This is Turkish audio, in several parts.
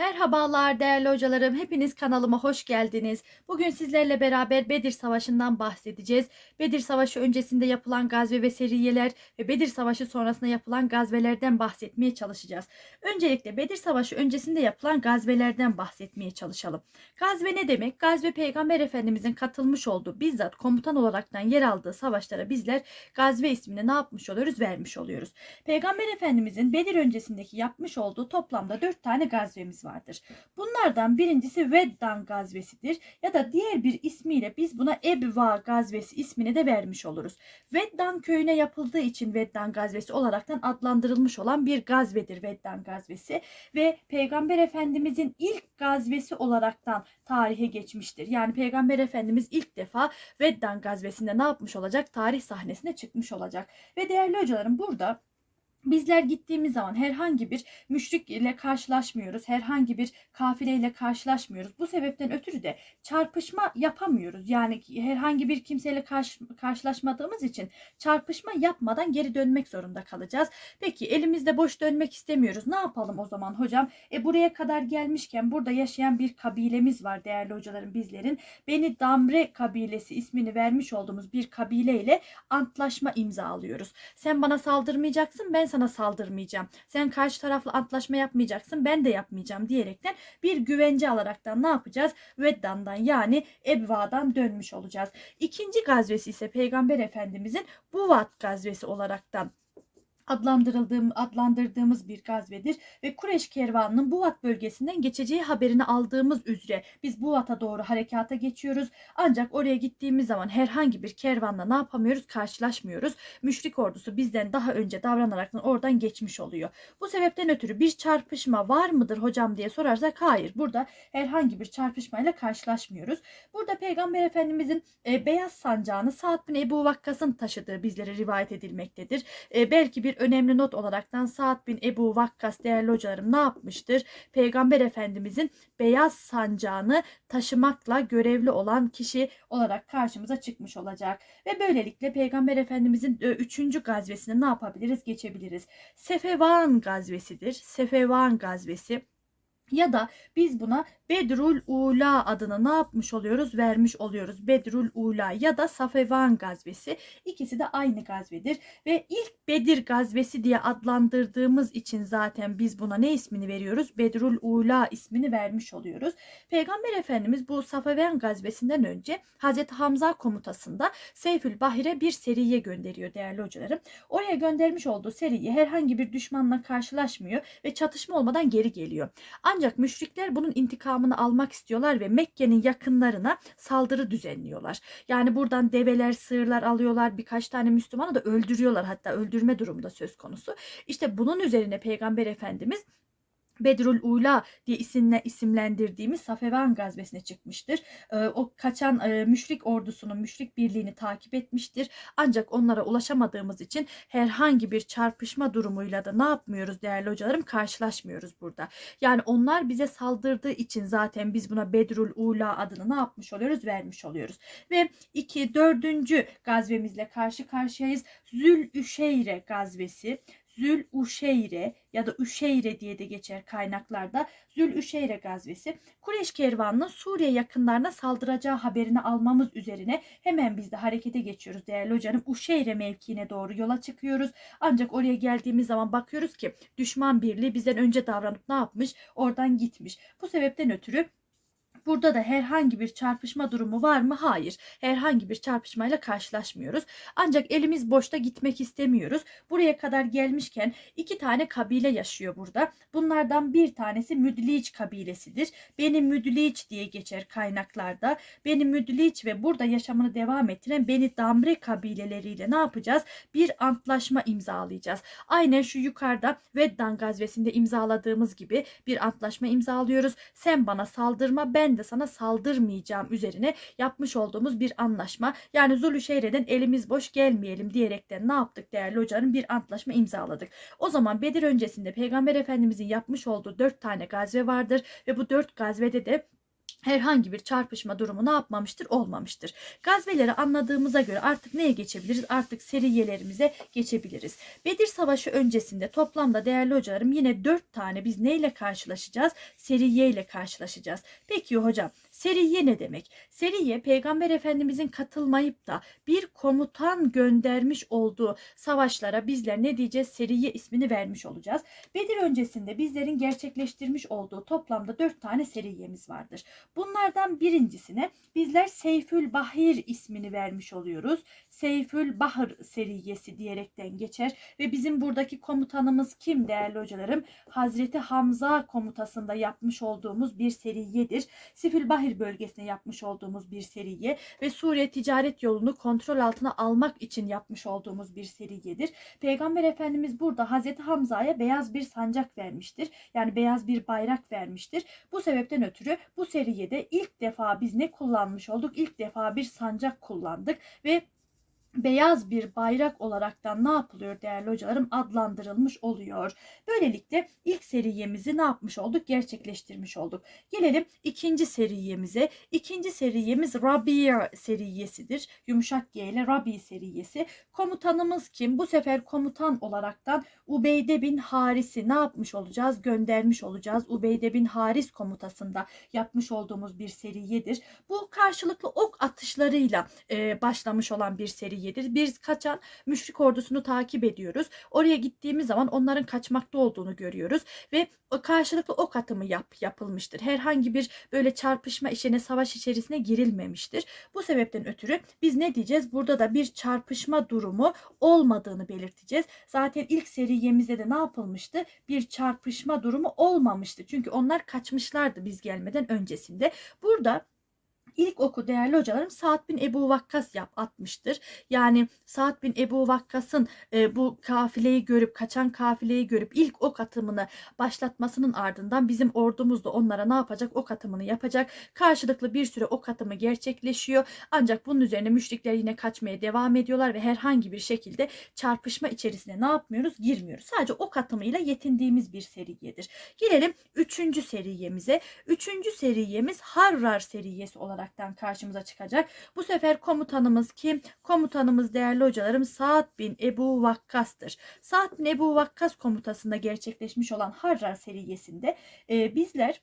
Merhabalar değerli hocalarım. Hepiniz kanalıma hoş geldiniz. Bugün sizlerle beraber Bedir Savaşı'ndan bahsedeceğiz. Bedir Savaşı öncesinde yapılan gazve ve seriyeler ve Bedir Savaşı sonrasında yapılan gazvelerden bahsetmeye çalışacağız. Öncelikle Bedir Savaşı öncesinde yapılan gazvelerden bahsetmeye çalışalım. Gazve ne demek? Gazve Peygamber Efendimizin katılmış olduğu bizzat komutan olaraktan yer aldığı savaşlara bizler gazve ismini ne yapmış oluyoruz? Vermiş oluyoruz. Peygamber Efendimizin Bedir öncesindeki yapmış olduğu toplamda 4 tane gazvemiz vardır. Bunlardan birincisi Veddan gazvesidir ya da diğer bir ismiyle biz buna Ebva gazvesi ismini de vermiş oluruz. Veddan köyüne yapıldığı için Veddan gazvesi olaraktan adlandırılmış olan bir gazvedir Veddan gazvesi ve Peygamber Efendimizin ilk gazvesi olaraktan tarihe geçmiştir. Yani Peygamber Efendimiz ilk defa Veddan gazvesinde ne yapmış olacak? Tarih sahnesine çıkmış olacak. Ve değerli hocalarım burada Bizler gittiğimiz zaman herhangi bir müşrik ile karşılaşmıyoruz. Herhangi bir kafile ile karşılaşmıyoruz. Bu sebepten ötürü de çarpışma yapamıyoruz. Yani herhangi bir kimseyle karşı, karşılaşmadığımız için çarpışma yapmadan geri dönmek zorunda kalacağız. Peki elimizde boş dönmek istemiyoruz. Ne yapalım o zaman hocam? E buraya kadar gelmişken burada yaşayan bir kabilemiz var değerli hocalarım bizlerin. Beni Damre kabilesi ismini vermiş olduğumuz bir kabile ile antlaşma imzalıyoruz. Sen bana saldırmayacaksın ben sana saldırmayacağım. Sen karşı tarafla antlaşma yapmayacaksın ben de yapmayacağım diyerekten bir güvence alaraktan ne yapacağız? Veddan'dan yani Ebva'dan dönmüş olacağız. İkinci gazvesi ise Peygamber Efendimizin Buvat gazvesi olaraktan adlandırıldığım, adlandırdığımız bir gazvedir ve Kureş kervanının Buvat bölgesinden geçeceği haberini aldığımız üzere biz Buvat'a doğru harekata geçiyoruz. Ancak oraya gittiğimiz zaman herhangi bir kervanla ne yapamıyoruz? Karşılaşmıyoruz. Müşrik ordusu bizden daha önce davranarak oradan geçmiş oluyor. Bu sebepten ötürü bir çarpışma var mıdır hocam diye sorarsak hayır. Burada herhangi bir çarpışmayla karşılaşmıyoruz. Burada Peygamber Efendimizin e, beyaz sancağını Sa'd bin Ebu Vakkas'ın taşıdığı bizlere rivayet edilmektedir. E, belki bir önemli not olaraktan Sa'd bin Ebu Vakkas değerli hocalarım ne yapmıştır? Peygamber Efendimizin beyaz sancağını taşımakla görevli olan kişi olarak karşımıza çıkmış olacak. Ve böylelikle Peygamber Efendimizin e, üçüncü gazvesine ne yapabiliriz? Geçebiliriz. Sefevan gazvesidir. Sefevan gazvesi ya da biz buna Bedrul Ula adını ne yapmış oluyoruz? Vermiş oluyoruz. Bedrul Ula ya da Safevan gazvesi. İkisi de aynı gazvedir. Ve ilk Bedir gazvesi diye adlandırdığımız için zaten biz buna ne ismini veriyoruz? Bedrul Ula ismini vermiş oluyoruz. Peygamber Efendimiz bu Safevan gazvesinden önce Hazreti Hamza komutasında Seyfül Bahir'e bir seriye gönderiyor değerli hocalarım. Oraya göndermiş olduğu seriye herhangi bir düşmanla karşılaşmıyor ve çatışma olmadan geri geliyor. Ancak müşrikler bunun intikamını almak istiyorlar ve Mekke'nin yakınlarına saldırı düzenliyorlar. Yani buradan develer, sığırlar alıyorlar. Birkaç tane Müslümanı da öldürüyorlar. Hatta öldürme durumda söz konusu. İşte bunun üzerine Peygamber Efendimiz Bedrul Ula diye isimle isimlendirdiğimiz Safevan gazvesine çıkmıştır. Ee, o kaçan e, müşrik ordusunun müşrik birliğini takip etmiştir. Ancak onlara ulaşamadığımız için herhangi bir çarpışma durumuyla da ne yapmıyoruz değerli hocalarım karşılaşmıyoruz burada. Yani onlar bize saldırdığı için zaten biz buna Bedrul Ula adını ne yapmış oluyoruz vermiş oluyoruz. Ve iki dördüncü gazvemizle karşı karşıyayız. Zül Üşeyre gazvesi. Zül Uşeyre ya da Üşeyre diye de geçer kaynaklarda. Zül Üşeyre gazvesi. Kureş kervanının Suriye yakınlarına saldıracağı haberini almamız üzerine hemen biz de harekete geçiyoruz değerli hocam. Uşeyre mevkiine doğru yola çıkıyoruz. Ancak oraya geldiğimiz zaman bakıyoruz ki düşman birliği bizden önce davranıp ne yapmış? Oradan gitmiş. Bu sebepten ötürü Burada da herhangi bir çarpışma durumu var mı? Hayır. Herhangi bir çarpışmayla karşılaşmıyoruz. Ancak elimiz boşta gitmek istemiyoruz. Buraya kadar gelmişken iki tane kabile yaşıyor burada. Bunlardan bir tanesi Müdliç kabilesidir. Beni Müdliç diye geçer kaynaklarda. Beni Müdliç ve burada yaşamını devam ettiren Beni Damre kabileleriyle ne yapacağız? Bir antlaşma imzalayacağız. Aynen şu yukarıda Veddan gazvesinde imzaladığımız gibi bir antlaşma imzalıyoruz. Sen bana saldırma ben de sana saldırmayacağım üzerine yapmış olduğumuz bir anlaşma. Yani Zulüşeyre'den elimiz boş gelmeyelim diyerekten ne yaptık değerli hocanın bir antlaşma imzaladık. O zaman Bedir öncesinde Peygamber Efendimizin yapmış olduğu dört tane gazve vardır ve bu dört gazvede de herhangi bir çarpışma durumu ne yapmamıştır? Olmamıştır. Gazveleri anladığımıza göre artık neye geçebiliriz? Artık seriyelerimize geçebiliriz. Bedir Savaşı öncesinde toplamda değerli hocalarım yine 4 tane biz neyle karşılaşacağız? Seriye ile karşılaşacağız. Peki hocam seriye ne demek? Seriye Peygamber Efendimizin katılmayıp da bir komutan göndermiş olduğu savaşlara bizler ne diyeceğiz? Seriye ismini vermiş olacağız. Bedir öncesinde bizlerin gerçekleştirmiş olduğu toplamda 4 tane seriyemiz vardır. Bunlardan birincisine bizler Seyfül Bahir ismini vermiş oluyoruz. Seyfül Bahır seriyesi diyerekten geçer ve bizim buradaki komutanımız kim değerli hocalarım? Hazreti Hamza komutasında yapmış olduğumuz bir seriyedir. Sifil Bahir bölgesine yapmış olduğumuz bir seriye ve Suriye ticaret yolunu kontrol altına almak için yapmış olduğumuz bir seriyedir. Peygamber Efendimiz burada Hazreti Hamza'ya beyaz bir sancak vermiştir. Yani beyaz bir bayrak vermiştir. Bu sebepten ötürü bu seriyede ilk defa biz ne kullanmış olduk? İlk defa bir sancak kullandık ve beyaz bir bayrak olaraktan ne yapılıyor değerli hocalarım adlandırılmış oluyor. Böylelikle ilk seriyemizi ne yapmış olduk? Gerçekleştirmiş olduk. Gelelim ikinci seriyemize. İkinci seriyemiz Rabia seriyesidir. Yumuşak G ile Rabi seriyesi. Komutanımız kim? Bu sefer komutan olaraktan Ubeyde bin Haris'i ne yapmış olacağız? Göndermiş olacağız. Ubeyde bin Haris komutasında yapmış olduğumuz bir seriyedir. Bu karşılıklı ok atışlarıyla e, başlamış olan bir seri seriyedir. Biz kaçan müşrik ordusunu takip ediyoruz. Oraya gittiğimiz zaman onların kaçmakta olduğunu görüyoruz ve karşılıklı ok atımı yap, yapılmıştır. Herhangi bir böyle çarpışma işine, savaş içerisine girilmemiştir. Bu sebepten ötürü biz ne diyeceğiz? Burada da bir çarpışma durumu olmadığını belirteceğiz. Zaten ilk seriyemizde de ne yapılmıştı? Bir çarpışma durumu olmamıştı. Çünkü onlar kaçmışlardı biz gelmeden öncesinde. Burada İlk oku değerli hocalarım Saad bin Ebu Vakkas yap atmıştır. Yani Saad bin Ebu Vakkas'ın e, bu kafileyi görüp kaçan kafileyi görüp ilk ok atımını başlatmasının ardından bizim ordumuz da onlara ne yapacak? Ok atımını yapacak. Karşılıklı bir süre ok atımı gerçekleşiyor. Ancak bunun üzerine müşrikler yine kaçmaya devam ediyorlar ve herhangi bir şekilde çarpışma içerisine ne yapmıyoruz? Girmiyoruz. Sadece ok atımıyla yetindiğimiz bir seriyedir. Gelelim üçüncü seriyemize. Üçüncü seriyemiz Harrar seriyesi olarak olaraktan karşımıza çıkacak. Bu sefer komutanımız kim? Komutanımız değerli hocalarım Saad bin Ebu Vakkas'tır. Saad bin Ebu Vakkas komutasında gerçekleşmiş olan Harrar seriyesinde e, bizler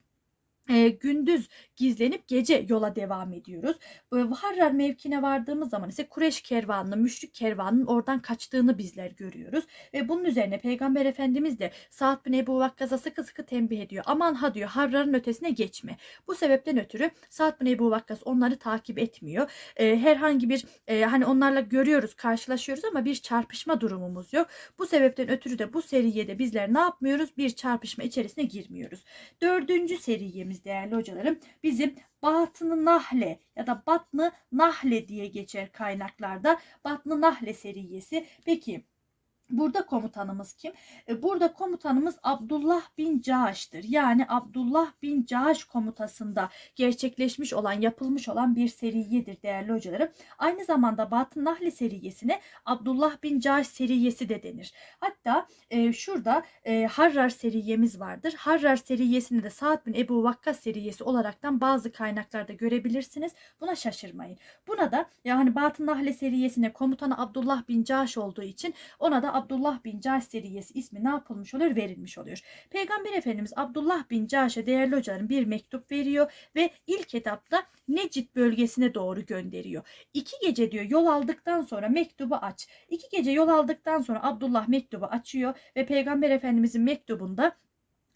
e, gündüz gizlenip gece yola devam ediyoruz. E, Harrar mevkine vardığımız zaman ise Kureş kervanının, müşrik kervanının oradan kaçtığını bizler görüyoruz. Ve bunun üzerine Peygamber Efendimiz de Sa'd bin Ebu Vakkas'a sıkı sıkı tembih ediyor. Aman ha diyor Harrar'ın ötesine geçme. Bu sebepten ötürü Sa'd bin Ebu Vakkas onları takip etmiyor. E, herhangi bir e, hani onlarla görüyoruz, karşılaşıyoruz ama bir çarpışma durumumuz yok. Bu sebepten ötürü de bu seriyede bizler ne yapmıyoruz? Bir çarpışma içerisine girmiyoruz. Dördüncü seriyemiz dediğimiz değerli hocalarım bizim Batını Nahle ya da Batnı Nahle diye geçer kaynaklarda. Batnı Nahle seriyesi. Peki Burada komutanımız kim? E, burada komutanımız Abdullah bin Caş'tır. Yani Abdullah bin Caş komutasında gerçekleşmiş olan, yapılmış olan bir seriyedir değerli hocalarım. Aynı zamanda Batın Nahli seriyesine Abdullah bin Caş seriyesi de denir. Hatta e, şurada e, Harrar seriyemiz vardır. Harrar seriyesini de Sa'd bin Ebu Vakkas seriyesi olaraktan bazı kaynaklarda görebilirsiniz. Buna şaşırmayın. Buna da yani Batın Nahli seriyesine komutanı Abdullah bin Caş olduğu için ona da Abdullah bin Caş seriyesi ismi ne yapılmış oluyor? Verilmiş oluyor. Peygamber Efendimiz Abdullah bin Caş'a değerli hocaların bir mektup veriyor ve ilk etapta Necid bölgesine doğru gönderiyor. İki gece diyor yol aldıktan sonra mektubu aç. İki gece yol aldıktan sonra Abdullah mektubu açıyor ve Peygamber Efendimizin mektubunda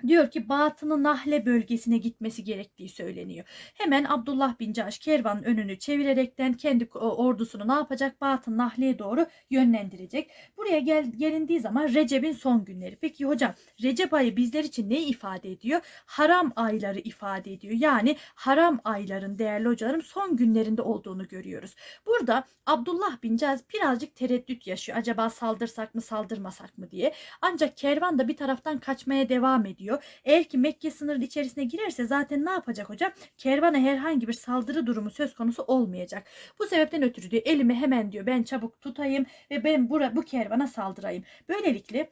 diyor ki Batını Nahle bölgesine gitmesi gerektiği söyleniyor. Hemen Abdullah bin Caş kervanın önünü çevirerekten kendi ordusunu ne yapacak? Batın Nahle'ye doğru yönlendirecek. Buraya gel, gelindiği zaman Recep'in son günleri. Peki hocam Recep ayı bizler için ne ifade ediyor? Haram ayları ifade ediyor. Yani haram ayların değerli hocalarım son günlerinde olduğunu görüyoruz. Burada Abdullah bin Caş birazcık tereddüt yaşıyor. Acaba saldırsak mı saldırmasak mı diye. Ancak kervan da bir taraftan kaçmaya devam ediyor ediyor. Eğer ki Mekke sınırı içerisine girerse zaten ne yapacak hocam? Kervana herhangi bir saldırı durumu söz konusu olmayacak. Bu sebepten ötürü diyor elimi hemen diyor ben çabuk tutayım ve ben bura, bu kervana saldırayım. Böylelikle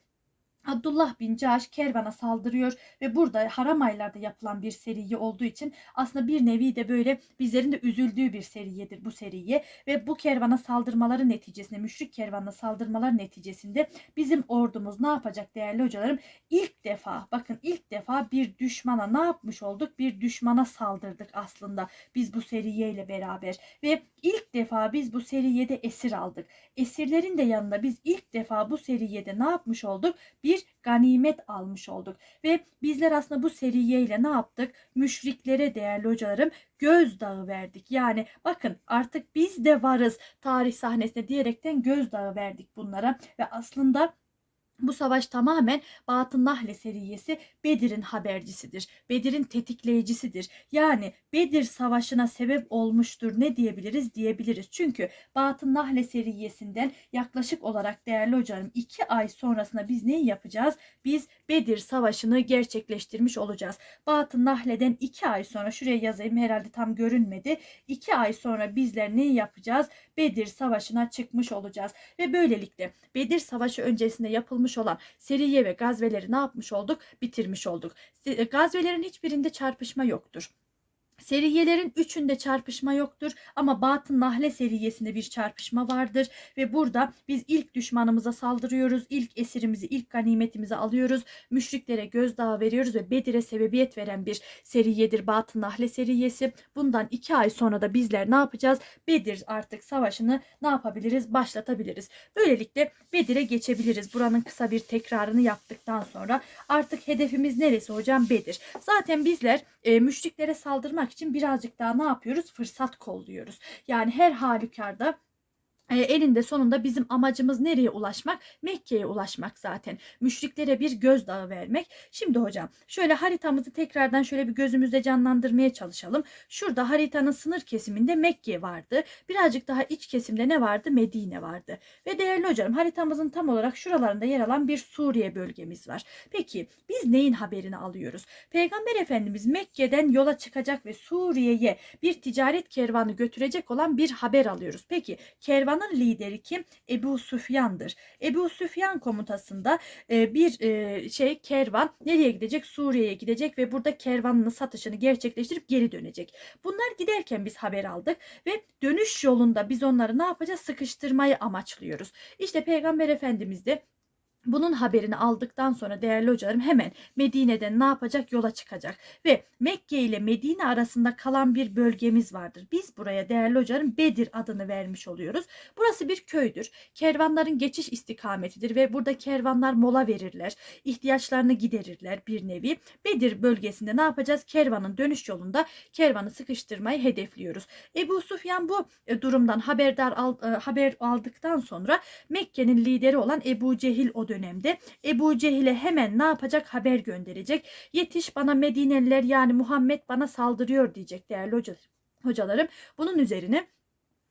Abdullah bin Caş kervana saldırıyor ve burada haram aylarda yapılan bir seriye olduğu için aslında bir nevi de böyle bizlerin de üzüldüğü bir seriyedir bu seriye ve bu kervana saldırmaları neticesinde müşrik kervanına saldırmalar neticesinde bizim ordumuz ne yapacak değerli hocalarım? İlk defa bakın ilk defa bir düşmana ne yapmış olduk? Bir düşmana saldırdık aslında biz bu seriyeyle beraber ve ilk defa biz bu seriyede esir aldık. Esirlerin de yanında biz ilk defa bu seriyede ne yapmış olduk? Bir ganimet almış olduk. Ve bizler aslında bu seriyeyle ne yaptık? Müşriklere değerli hocalarım gözdağı verdik. Yani bakın artık biz de varız tarih sahnesinde diyerekten gözdağı verdik bunlara. Ve aslında bu savaş tamamen Batın Nahle seriyesi Bedir'in habercisidir. Bedir'in tetikleyicisidir. Yani Bedir savaşına sebep olmuştur ne diyebiliriz diyebiliriz. Çünkü Batın Nahle seriyesinden yaklaşık olarak değerli hocam 2 ay sonrasında biz neyi yapacağız? Biz Bedir savaşını gerçekleştirmiş olacağız. Batın Nahle'den 2 ay sonra şuraya yazayım herhalde tam görünmedi. 2 ay sonra bizler neyi yapacağız? Bedir savaşına çıkmış olacağız. Ve böylelikle Bedir savaşı öncesinde yapılmış olan seriye ve gazveleri ne yapmış olduk? Bitirmiş olduk. Gazvelerin hiçbirinde çarpışma yoktur. Seriyelerin üçünde çarpışma yoktur ama Batın Nahle seriyesinde bir çarpışma vardır ve burada biz ilk düşmanımıza saldırıyoruz, ilk esirimizi, ilk ganimetimizi alıyoruz, müşriklere gözdağı veriyoruz ve Bedir'e sebebiyet veren bir seriyedir Batın Nahle seriyesi. Bundan iki ay sonra da bizler ne yapacağız? Bedir artık savaşını ne yapabiliriz? Başlatabiliriz. Böylelikle Bedir'e geçebiliriz. Buranın kısa bir tekrarını yaptıktan sonra artık hedefimiz neresi hocam? Bedir. Zaten bizler e, müşriklere saldırmak için birazcık daha ne yapıyoruz? Fırsat kolluyoruz. Yani her halükarda e, elinde sonunda bizim amacımız nereye ulaşmak? Mekke'ye ulaşmak zaten. Müşriklere bir gözdağı vermek. Şimdi hocam şöyle haritamızı tekrardan şöyle bir gözümüzde canlandırmaya çalışalım. Şurada haritanın sınır kesiminde Mekke vardı. Birazcık daha iç kesimde ne vardı? Medine vardı. Ve değerli hocam haritamızın tam olarak şuralarında yer alan bir Suriye bölgemiz var. Peki biz neyin haberini alıyoruz? Peygamber Efendimiz Mekke'den yola çıkacak ve Suriye'ye bir ticaret kervanı götürecek olan bir haber alıyoruz. Peki kervan kervanın lideri kim? Ebu Süfyan'dır. Ebu Süfyan komutasında e, bir e, şey kervan nereye gidecek? Suriye'ye gidecek ve burada kervanını satışını gerçekleştirip geri dönecek. Bunlar giderken biz haber aldık ve dönüş yolunda biz onları ne yapacağız? Sıkıştırmayı amaçlıyoruz. İşte Peygamber Efendimiz de bunun haberini aldıktan sonra değerli hocalarım hemen Medine'den ne yapacak? Yola çıkacak. Ve Mekke ile Medine arasında kalan bir bölgemiz vardır. Biz buraya değerli hocalarım Bedir adını vermiş oluyoruz. Burası bir köydür. Kervanların geçiş istikametidir ve burada kervanlar mola verirler. ihtiyaçlarını giderirler bir nevi. Bedir bölgesinde ne yapacağız? Kervanın dönüş yolunda kervanı sıkıştırmayı hedefliyoruz. Ebu Sufyan bu e, durumdan haberdar e, haber aldıktan sonra Mekke'nin lideri olan Ebu Cehil o dönemde Ebu Cehil'e hemen ne yapacak haber gönderecek. Yetiş bana Medineliler yani Muhammed bana saldırıyor diyecek değerli hocalarım. Bunun üzerine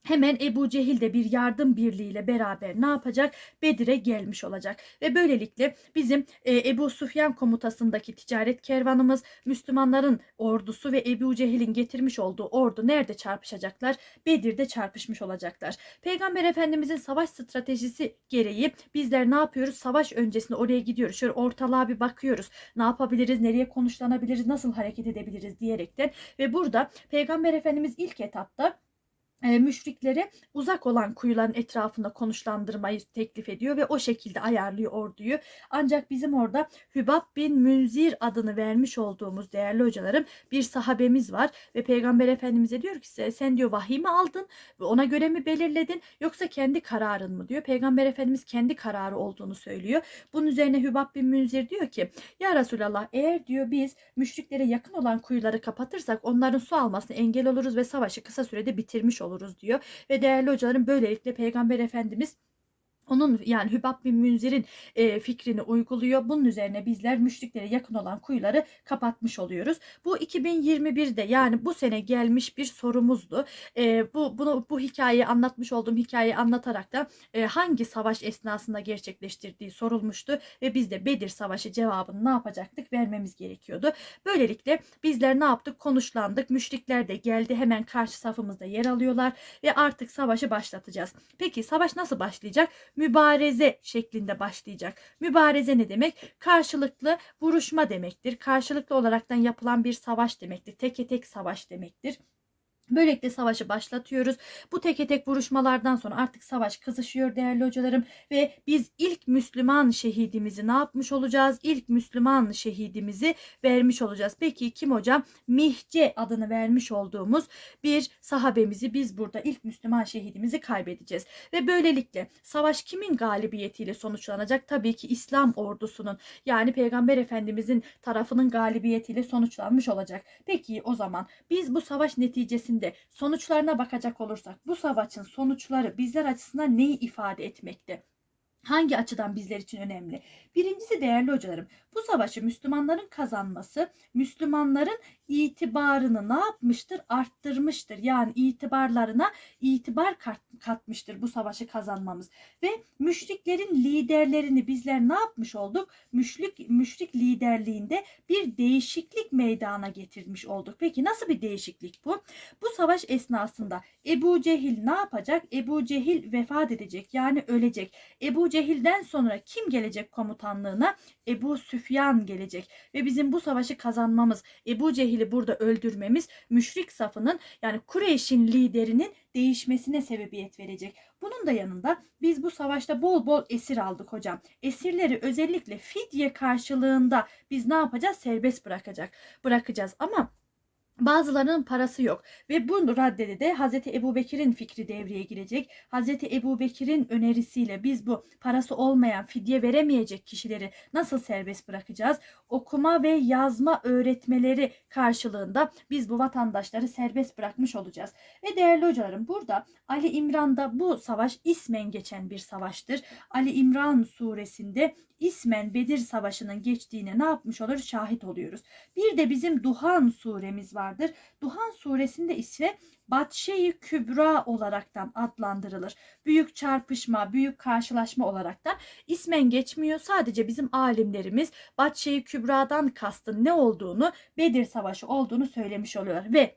hemen Ebu Cehil de bir yardım birliğiyle beraber ne yapacak? Bedir'e gelmiş olacak. Ve böylelikle bizim e, Ebu Sufyan komutasındaki ticaret kervanımız, Müslümanların ordusu ve Ebu Cehil'in getirmiş olduğu ordu nerede çarpışacaklar? Bedir'de çarpışmış olacaklar. Peygamber Efendimizin savaş stratejisi gereği bizler ne yapıyoruz? Savaş öncesinde oraya gidiyoruz. Şöyle ortalığa bir bakıyoruz. Ne yapabiliriz? Nereye konuşlanabiliriz? Nasıl hareket edebiliriz diyerekten. Ve burada Peygamber Efendimiz ilk etapta e, müşriklere uzak olan kuyuların etrafında konuşlandırmayı teklif ediyor ve o şekilde ayarlıyor orduyu. Ancak bizim orada Hübab bin Münzir adını vermiş olduğumuz değerli hocalarım bir sahabemiz var ve Peygamber Efendimiz'e diyor ki sen diyor vahiy mi aldın ve ona göre mi belirledin yoksa kendi kararın mı diyor. Peygamber Efendimiz kendi kararı olduğunu söylüyor. Bunun üzerine Hübab bin Münzir diyor ki ya Resulallah eğer diyor biz müşriklere yakın olan kuyuları kapatırsak onların su almasına engel oluruz ve savaşı kısa sürede bitirmiş oluruz oluruz diyor. Ve değerli hocalarım böylelikle Peygamber Efendimiz onun yani Hübab bin Münzir'in e, fikrini uyguluyor. Bunun üzerine bizler müşriklere yakın olan kuyuları kapatmış oluyoruz. Bu 2021'de yani bu sene gelmiş bir sorumuzdu. E, bu bunu bu hikayeyi anlatmış olduğum hikayeyi anlatarak da e, hangi savaş esnasında gerçekleştirdiği sorulmuştu ve biz de Bedir Savaşı cevabını ne yapacaktık vermemiz gerekiyordu. Böylelikle bizler ne yaptık? Konuşlandık. Müşrikler de geldi. Hemen karşı safımızda yer alıyorlar ve artık savaşı başlatacağız. Peki savaş nasıl başlayacak? Mübareze şeklinde başlayacak. Mübareze ne demek? Karşılıklı vuruşma demektir. Karşılıklı olaraktan yapılan bir savaş demektir. Teke tek savaş demektir. Böylelikle savaşı başlatıyoruz. Bu teke tek vuruşmalardan sonra artık savaş kızışıyor değerli hocalarım ve biz ilk Müslüman şehidimizi ne yapmış olacağız? İlk Müslüman şehidimizi vermiş olacağız. Peki kim hocam? Mihce adını vermiş olduğumuz bir sahabemizi biz burada ilk Müslüman şehidimizi kaybedeceğiz. Ve böylelikle savaş kimin galibiyetiyle sonuçlanacak? Tabii ki İslam ordusunun yani Peygamber Efendimizin tarafının galibiyetiyle sonuçlanmış olacak. Peki o zaman biz bu savaş neticesinde sonuçlarına bakacak olursak bu savaşın sonuçları bizler açısından neyi ifade etmekte? Hangi açıdan bizler için önemli? Birincisi değerli hocalarım, bu savaşı Müslümanların kazanması, Müslümanların itibarını ne yapmıştır? Arttırmıştır. Yani itibarlarına itibar kat, katmıştır bu savaşı kazanmamız. Ve müşriklerin liderlerini bizler ne yapmış olduk? Müşrik, müşrik liderliğinde bir değişiklik meydana getirmiş olduk. Peki nasıl bir değişiklik bu? Bu savaş esnasında Ebu Cehil ne yapacak? Ebu Cehil vefat edecek yani ölecek. Ebu Cehil'den sonra kim gelecek komutanlığına? Ebu Süfyan gelecek ve bizim bu savaşı kazanmamız, Ebu Cehil'i burada öldürmemiz müşrik safının yani Kureyş'in liderinin değişmesine sebebiyet verecek. Bunun da yanında biz bu savaşta bol bol esir aldık hocam. Esirleri özellikle fidye karşılığında biz ne yapacağız? Serbest bırakacak. Bırakacağız ama Bazılarının parası yok ve bu raddede de Hazreti Ebu fikri devreye girecek. Hazreti Ebu Bekir'in önerisiyle biz bu parası olmayan fidye veremeyecek kişileri nasıl serbest bırakacağız? Okuma ve yazma öğretmeleri karşılığında biz bu vatandaşları serbest bırakmış olacağız. Ve değerli hocalarım burada Ali İmran'da bu savaş ismen geçen bir savaştır. Ali İmran suresinde ismen Bedir Savaşı'nın geçtiğine ne yapmış olur? Şahit oluyoruz. Bir de bizim Duhan suremiz vardır. Duhan suresinde ise Batşe-i Kübra olaraktan adlandırılır. Büyük çarpışma, büyük karşılaşma olaraktan ismen geçmiyor. Sadece bizim alimlerimiz Batşe-i Kübra'dan kastın ne olduğunu, Bedir Savaşı olduğunu söylemiş oluyorlar ve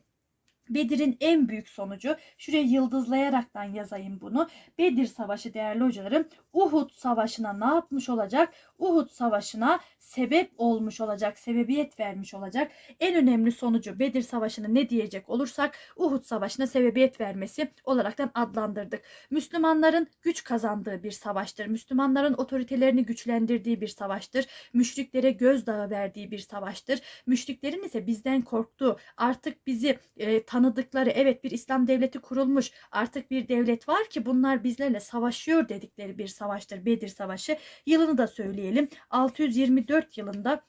Bedir'in en büyük sonucu şuraya yıldızlayaraktan yazayım bunu. Bedir Savaşı değerli hocalarım Uhud Savaşı'na ne yapmış olacak? Uhud Savaşı'na sebep olmuş olacak, sebebiyet vermiş olacak. En önemli sonucu Bedir Savaşı'nı ne diyecek olursak Uhud Savaşı'na sebebiyet vermesi olaraktan adlandırdık. Müslümanların güç kazandığı bir savaştır. Müslümanların otoritelerini güçlendirdiği bir savaştır. Müşriklere gözdağı verdiği bir savaştır. Müşriklerin ise bizden korktuğu, artık bizi e, tanıdıkları, evet bir İslam devleti kurulmuş, artık bir devlet var ki bunlar bizlerle savaşıyor dedikleri bir savaştır. Bedir Savaşı. Yılını da söyleyelim. 624 yılında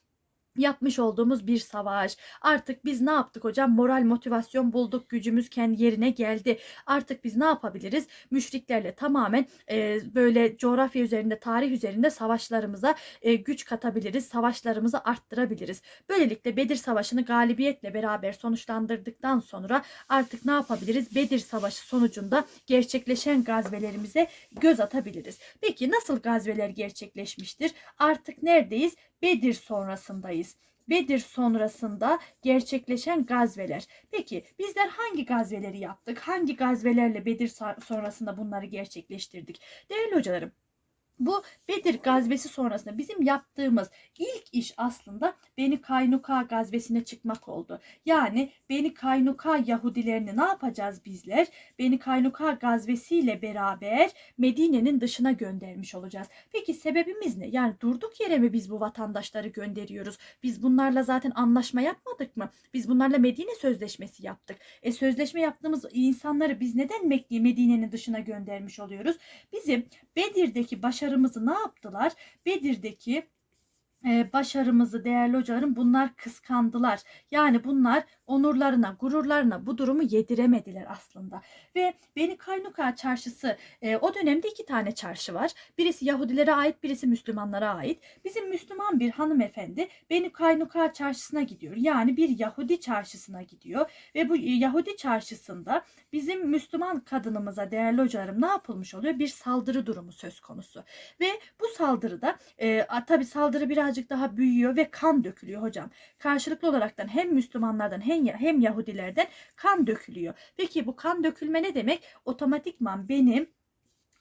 yapmış olduğumuz bir savaş. Artık biz ne yaptık hocam? Moral motivasyon bulduk. Gücümüz kendi yerine geldi. Artık biz ne yapabiliriz? Müşriklerle tamamen e, böyle coğrafya üzerinde, tarih üzerinde savaşlarımıza e, güç katabiliriz. Savaşlarımızı arttırabiliriz. Böylelikle Bedir Savaşı'nı galibiyetle beraber sonuçlandırdıktan sonra artık ne yapabiliriz? Bedir Savaşı sonucunda gerçekleşen gazvelerimize göz atabiliriz. Peki nasıl gazveler gerçekleşmiştir? Artık neredeyiz? Bedir sonrasındayız. Bedir sonrasında gerçekleşen gazveler. Peki bizler hangi gazveleri yaptık? Hangi gazvelerle Bedir sonrasında bunları gerçekleştirdik? Değerli hocalarım, bu Bedir gazvesi sonrasında bizim yaptığımız ilk iş aslında Beni Kaynuka gazvesine çıkmak oldu. Yani Beni Kaynuka Yahudilerini ne yapacağız bizler? Beni Kaynuka gazvesiyle beraber Medine'nin dışına göndermiş olacağız. Peki sebebimiz ne? Yani durduk yere mi biz bu vatandaşları gönderiyoruz? Biz bunlarla zaten anlaşma yapmadık mı? Biz bunlarla Medine sözleşmesi yaptık. E sözleşme yaptığımız insanları biz neden Medine'nin dışına göndermiş oluyoruz? Bizim Bedir'deki başarı başarımızı ne yaptılar? Bedir'deki başarımızı değerli hocalarım bunlar kıskandılar. Yani bunlar onurlarına, gururlarına bu durumu yediremediler aslında. Ve Beni Kaynuka çarşısı e, o dönemde iki tane çarşı var. Birisi Yahudilere ait, birisi Müslümanlara ait. Bizim Müslüman bir hanımefendi Beni Kaynuka çarşısına gidiyor. Yani bir Yahudi çarşısına gidiyor. Ve bu Yahudi çarşısında bizim Müslüman kadınımıza değerli hocalarım ne yapılmış oluyor? Bir saldırı durumu söz konusu. Ve bu saldırıda e, tabi saldırı birazcık daha büyüyor ve kan dökülüyor hocam. Karşılıklı olaraktan hem Müslümanlardan hem hem Yahudilerden kan dökülüyor. Peki bu kan dökülme ne demek? Otomatikman benim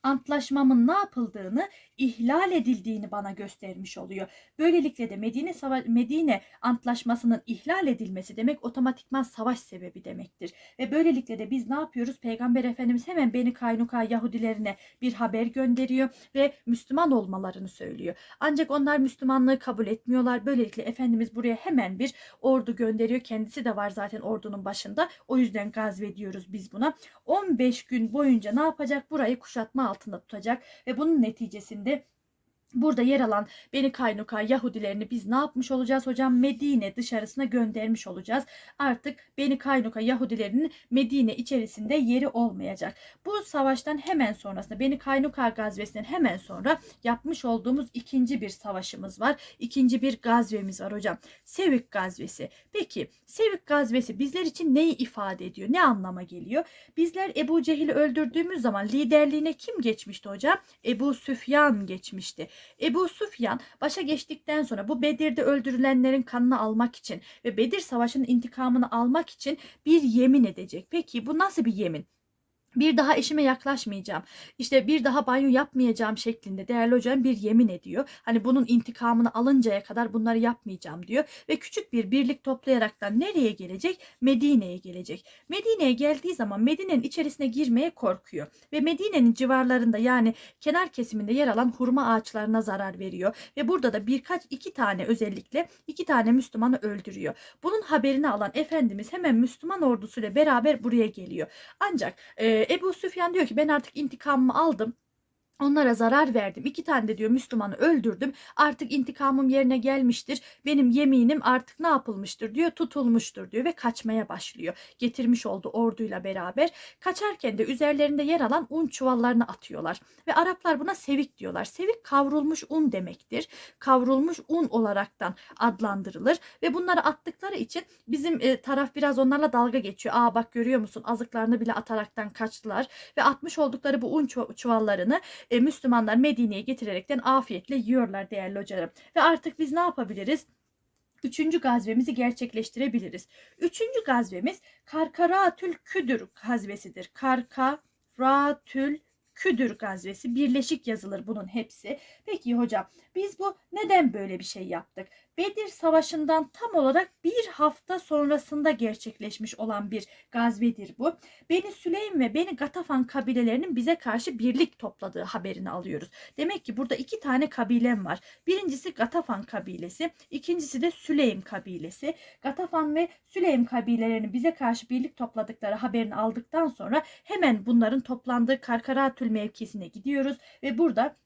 antlaşmamın ne yapıldığını, ihlal edildiğini bana göstermiş oluyor. Böylelikle de Medine Sava Medine antlaşmasının ihlal edilmesi demek otomatikman savaş sebebi demektir. Ve böylelikle de biz ne yapıyoruz? Peygamber Efendimiz hemen Beni Kaynuka Yahudilerine bir haber gönderiyor ve Müslüman olmalarını söylüyor. Ancak onlar Müslümanlığı kabul etmiyorlar. Böylelikle Efendimiz buraya hemen bir ordu gönderiyor. Kendisi de var zaten ordunun başında. O yüzden gazvediyoruz biz buna. 15 gün boyunca ne yapacak? Burayı kuşatma altında tutacak ve bunun neticesinde Burada yer alan Beni Kaynuka Yahudilerini biz ne yapmış olacağız hocam? Medine dışarısına göndermiş olacağız. Artık Beni Kaynuka Yahudilerinin Medine içerisinde yeri olmayacak. Bu savaştan hemen sonrasında Beni Kaynuka gazvesinden hemen sonra yapmış olduğumuz ikinci bir savaşımız var. İkinci bir gazvemiz var hocam. Sevik gazvesi. Peki Sevik gazvesi bizler için neyi ifade ediyor? Ne anlama geliyor? Bizler Ebu Cehil'i öldürdüğümüz zaman liderliğine kim geçmişti hocam? Ebu Süfyan geçmişti. Ebu Sufyan başa geçtikten sonra bu Bedir'de öldürülenlerin kanını almak için ve Bedir Savaşı'nın intikamını almak için bir yemin edecek. Peki bu nasıl bir yemin? Bir daha eşime yaklaşmayacağım. İşte bir daha banyo yapmayacağım şeklinde değerli hocam bir yemin ediyor. Hani bunun intikamını alıncaya kadar bunları yapmayacağım diyor. Ve küçük bir birlik toplayaraktan nereye gelecek? Medine'ye gelecek. Medine'ye geldiği zaman Medine'nin içerisine girmeye korkuyor. Ve Medine'nin civarlarında yani kenar kesiminde yer alan hurma ağaçlarına zarar veriyor. Ve burada da birkaç iki tane özellikle iki tane Müslümanı öldürüyor. Bunun haberini alan Efendimiz hemen Müslüman ordusuyla beraber buraya geliyor. Ancak e, Ebu Süfyan diyor ki ben artık intikamımı aldım. Onlara zarar verdim. İki tane de diyor Müslümanı öldürdüm. Artık intikamım yerine gelmiştir. Benim yeminim artık ne yapılmıştır diyor. Tutulmuştur diyor ve kaçmaya başlıyor. Getirmiş olduğu orduyla beraber. Kaçarken de üzerlerinde yer alan un çuvallarını atıyorlar. Ve Araplar buna sevik diyorlar. Sevik kavrulmuş un demektir. Kavrulmuş un olaraktan adlandırılır. Ve bunları attıkları için bizim e, taraf biraz onlarla dalga geçiyor. Aa bak görüyor musun azıklarını bile ataraktan kaçtılar. Ve atmış oldukları bu un çuvallarını e, Müslümanlar Medine'ye getirerekten afiyetle yiyorlar değerli hocalarım. Ve artık biz ne yapabiliriz? Üçüncü gazvemizi gerçekleştirebiliriz. Üçüncü gazvemiz Karkaratül Küdür gazvesidir. Karkaratül Küdür gazvesi birleşik yazılır bunun hepsi. Peki hocam biz bu neden böyle bir şey yaptık? Bedir Savaşı'ndan tam olarak bir hafta sonrasında gerçekleşmiş olan bir gazvedir bu. Beni Süleym ve Beni Gatafan kabilelerinin bize karşı birlik topladığı haberini alıyoruz. Demek ki burada iki tane kabilem var. Birincisi Gatafan kabilesi, ikincisi de Süleym kabilesi. Gatafan ve Süleym kabilelerinin bize karşı birlik topladıkları haberini aldıktan sonra hemen bunların toplandığı Karkaratül mevkisine gidiyoruz ve burada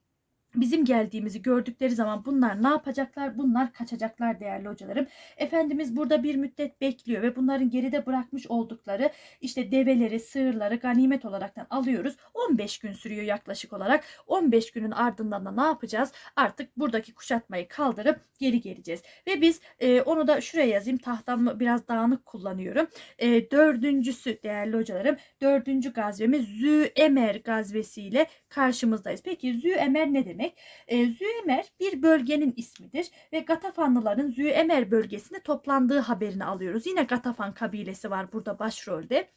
bizim geldiğimizi gördükleri zaman bunlar ne yapacaklar? Bunlar kaçacaklar değerli hocalarım. Efendimiz burada bir müddet bekliyor ve bunların geride bırakmış oldukları işte develeri, sığırları ganimet olaraktan alıyoruz. 15 gün sürüyor yaklaşık olarak. 15 günün ardından da ne yapacağız? Artık buradaki kuşatmayı kaldırıp geri geleceğiz. Ve biz e, onu da şuraya yazayım. Tahtamı biraz dağınık kullanıyorum. E, dördüncüsü değerli hocalarım. Dördüncü gazvemiz Zü Emer gazvesiyle karşımızdayız. Peki Zü Emer ne demek? Demek. E, Züemer bir bölgenin ismidir ve Gatafanlıların Züemer bölgesinde toplandığı haberini alıyoruz. Yine Gatafan kabilesi var burada başrolde.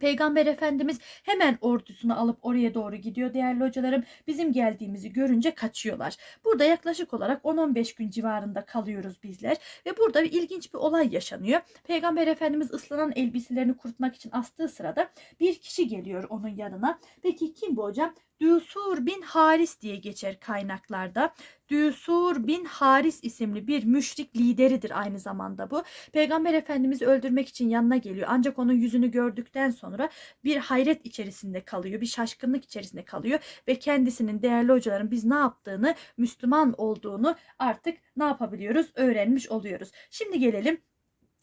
Peygamber Efendimiz hemen ordusunu alıp oraya doğru gidiyor değerli hocalarım. Bizim geldiğimizi görünce kaçıyorlar. Burada yaklaşık olarak 10-15 gün civarında kalıyoruz bizler. Ve burada bir ilginç bir olay yaşanıyor. Peygamber Efendimiz ıslanan elbiselerini kurutmak için astığı sırada bir kişi geliyor onun yanına. Peki kim bu hocam? Düsur bin Haris diye geçer kaynaklarda. Düsur bin Haris isimli bir müşrik lideridir aynı zamanda bu. Peygamber Efendimiz'i öldürmek için yanına geliyor. Ancak onun yüzünü gördükten sonra bir hayret içerisinde kalıyor. Bir şaşkınlık içerisinde kalıyor. Ve kendisinin değerli hocaların biz ne yaptığını, Müslüman olduğunu artık ne yapabiliyoruz? Öğrenmiş oluyoruz. Şimdi gelelim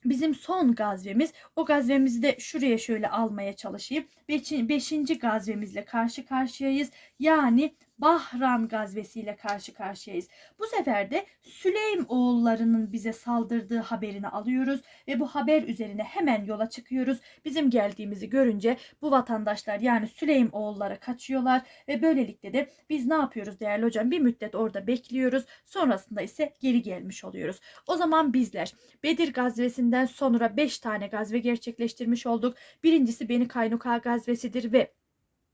Bizim son gazvemiz o gazvemizi de şuraya şöyle almaya çalışayım. Beşinci, gazvemizle karşı karşıyayız. Yani Bahran gazvesiyle karşı karşıyayız. Bu sefer de Süleym oğullarının bize saldırdığı haberini alıyoruz ve bu haber üzerine hemen yola çıkıyoruz. Bizim geldiğimizi görünce bu vatandaşlar yani Süleym oğulları kaçıyorlar ve böylelikle de biz ne yapıyoruz değerli hocam? Bir müddet orada bekliyoruz. Sonrasında ise geri gelmiş oluyoruz. O zaman bizler Bedir gazvesinden sonra 5 tane gazve gerçekleştirmiş olduk. Birincisi Beni Kaynuka gazvesidir ve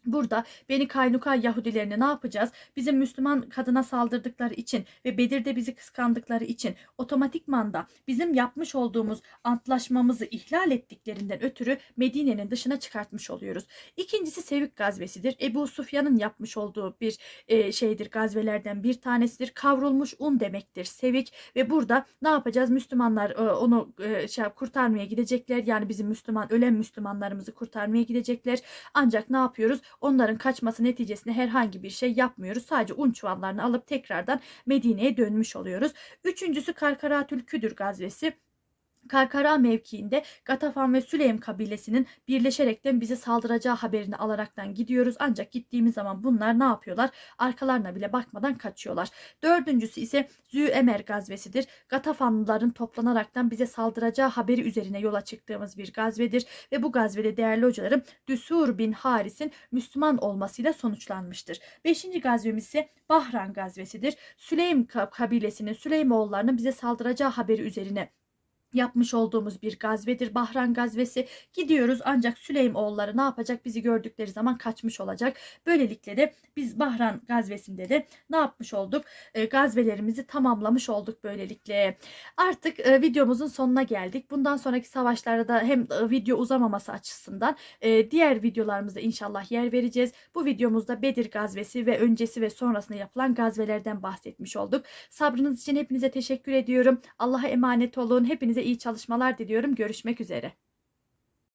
Burada Beni Kaynuka Yahudilerini ne yapacağız? Bizim Müslüman kadına saldırdıkları için ve Bedir'de bizi kıskandıkları için otomatikman da bizim yapmış olduğumuz antlaşmamızı ihlal ettiklerinden ötürü Medine'nin dışına çıkartmış oluyoruz. İkincisi Sevik gazvesidir. Ebu Sufyan'ın yapmış olduğu bir e, şeydir gazvelerden bir tanesidir. Kavrulmuş un demektir Sevik ve burada ne yapacağız? Müslümanlar e, onu e, şey kurtarmaya gidecekler. Yani bizim Müslüman ölen Müslümanlarımızı kurtarmaya gidecekler. Ancak ne yapıyoruz? Onların kaçması neticesinde herhangi bir şey yapmıyoruz. Sadece un çuvallarını alıp tekrardan Medine'ye dönmüş oluyoruz. Üçüncüsü Karkaratül Küdür gazvesi. Karkara mevkiinde Gatafan ve Süleym kabilesinin birleşerekten bize saldıracağı haberini alaraktan gidiyoruz. Ancak gittiğimiz zaman bunlar ne yapıyorlar? Arkalarına bile bakmadan kaçıyorlar. Dördüncüsü ise Zü Emer gazvesidir. Gatafanlıların toplanaraktan bize saldıracağı haberi üzerine yola çıktığımız bir gazvedir. Ve bu gazvede değerli hocalarım Düsur bin Haris'in Müslüman olmasıyla sonuçlanmıştır. Beşinci gazvemiz ise Bahran gazvesidir. Süleym kabilesinin Süleymoğullarının bize saldıracağı haberi üzerine yapmış olduğumuz bir gazvedir. Bahran gazvesi gidiyoruz ancak Süleymoğulları ne yapacak? Bizi gördükleri zaman kaçmış olacak. Böylelikle de biz Bahran gazvesinde de ne yapmış olduk? E, gazvelerimizi tamamlamış olduk böylelikle. Artık e, videomuzun sonuna geldik. Bundan sonraki savaşlarda da hem e, video uzamaması açısından e, diğer videolarımızda inşallah yer vereceğiz. Bu videomuzda Bedir gazvesi ve öncesi ve sonrasında yapılan gazvelerden bahsetmiş olduk. Sabrınız için hepinize teşekkür ediyorum. Allah'a emanet olun. Hepinize iyi çalışmalar diliyorum. Görüşmek üzere.